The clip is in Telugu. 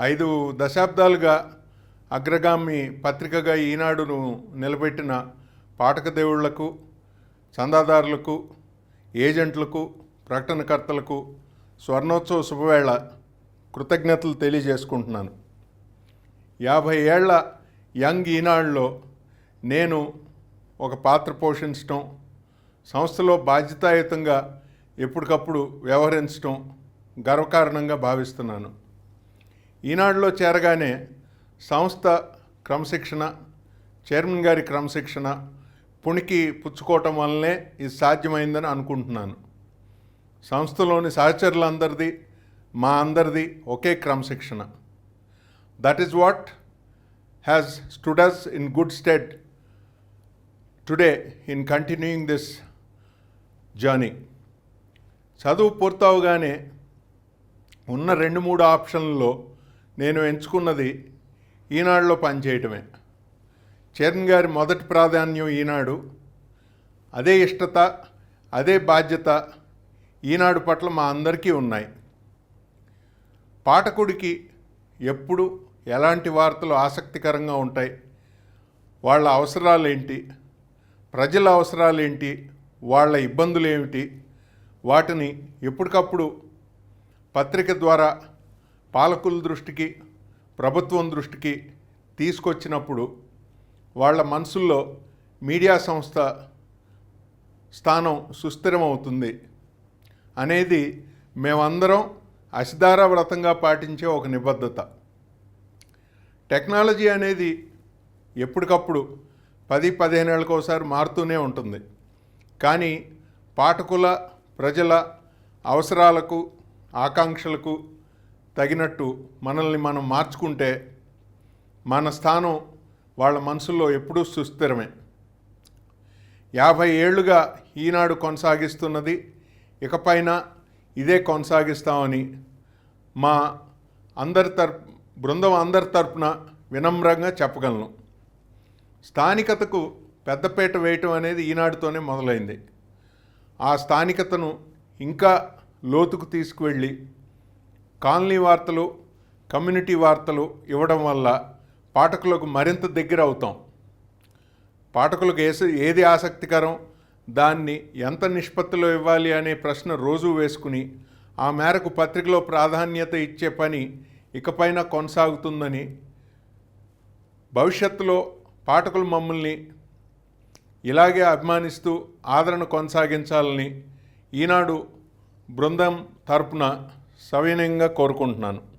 ఐదు దశాబ్దాలుగా అగ్రగామి పత్రికగా ఈనాడును నిలబెట్టిన పాఠకదేవుళ్ళకు చందాదారులకు ఏజెంట్లకు ప్రకటనకర్తలకు స్వర్ణోత్సవ శుభవేళ కృతజ్ఞతలు తెలియజేసుకుంటున్నాను. యాభై ఏళ్ళ యంగ్ ఈనాడులో నేను ఒక పాత్ర పోషించటం సంస్థలో బాధ్యతాయుతంగా ఎప్పటికప్పుడు వ్యవహరించటం గర్వకారణంగా భావిస్తున్నాను. ఈనాడులో చేరగానే సంస్థ క్రమశిక్షణ చైర్మన్ గారి క్రమశిక్షణ పుణికి పుచ్చుకోవటం వల్లనే ఇది సాధ్యమైందని అనుకుంటున్నాను. సంస్థలోని సహచరులందరిది మా అందరిది ఒకే క్రమశిక్షణ. That is what has students in good stead today in continuing this journey చదువు పూర్తవగానే ఉన్న రెండు మూడు ఆప్షన్లలో నేను ఎంచుకున్నది ఈనాడులో పనిచేయటమే. చరణ్ గారి మొదటి ప్రాధాన్యం ఈనాడు. అదే ఇష్టత అదే బాధ్యత ఈనాడు పట్ల మా అందరికీ ఉన్నాయి. పాఠకుడికి ఎప్పుడు ఎలాంటి వార్తలు ఆసక్తికరంగా ఉంటాయి? వాళ్ళ అవసరాలు ఏంటి ప్రజల అవసరాలు ఏంటి వాళ్ళ ఇబ్బందులు ఏమిటి వాటిని ఎప్పటికప్పుడు పత్రిక ద్వారా పాలకుల దృష్టికి ప్రభుత్వం దృష్టికి తీసుకొచ్చినప్పుడు వాళ్ళ మనసుల్లో మీడియా సంస్థ స్థానం సుస్థిరమవుతుంది అనేది మేమందరం అసిదార వ్రతంగా పాటించే ఒక నిబద్ధత. టెక్నాలజీ అనేది ఎప్పటికప్పుడు పది పదిహేను ఏళ్ళకి ఒకసారి మారుతూనే ఉంటుంది. కానీ పాఠకుల ప్రజల అవసరాలకు ఆకాంక్షలకు తగినట్టు మనల్ని మనం మార్చుకుంటే మన స్థానం వాళ్ళ మనసుల్లో ఎప్పుడూ సుస్థిరమే. యాభై ఏళ్ళుగా ఈనాడు కొనసాగిస్తున్నది ఇకపైన ఇదే కొనసాగిస్తామని మా అందరి తరపు బృందం అందరి తరపున వినమ్రంగా చెప్పగలను. స్థానికతకు పెద్దపేట వేయటం అనేది ఈనాడుతోనే మొదలైంది. ఆ స్థానికతను ఇంకా లోతుకు తీసుకువెళ్ళి కాలనీ వార్తలు కమ్యూనిటీ వార్తలు ఇవ్వడం వల్ల పాఠకులకు మరింత దగ్గర అవుతాం. పాఠకులకు ఏసి ఏది ఆసక్తికరం? దాన్ని ఎంత నిష్పత్తిలో ఇవ్వాలి అనే ప్రశ్న రోజు వేసుకుని ఆ మేరకు పత్రికలో ప్రాధాన్యత ఇచ్చే పని ఇకపైన కొనసాగుతుందని భవిష్యత్తులో పాఠకులు మమ్మల్ని ఇలాగే అభిమానిస్తూ ఆదరణ కొనసాగించాలని ఈనాడు బృందం తరపున సవినయంగా కోరుకుంటున్నాను.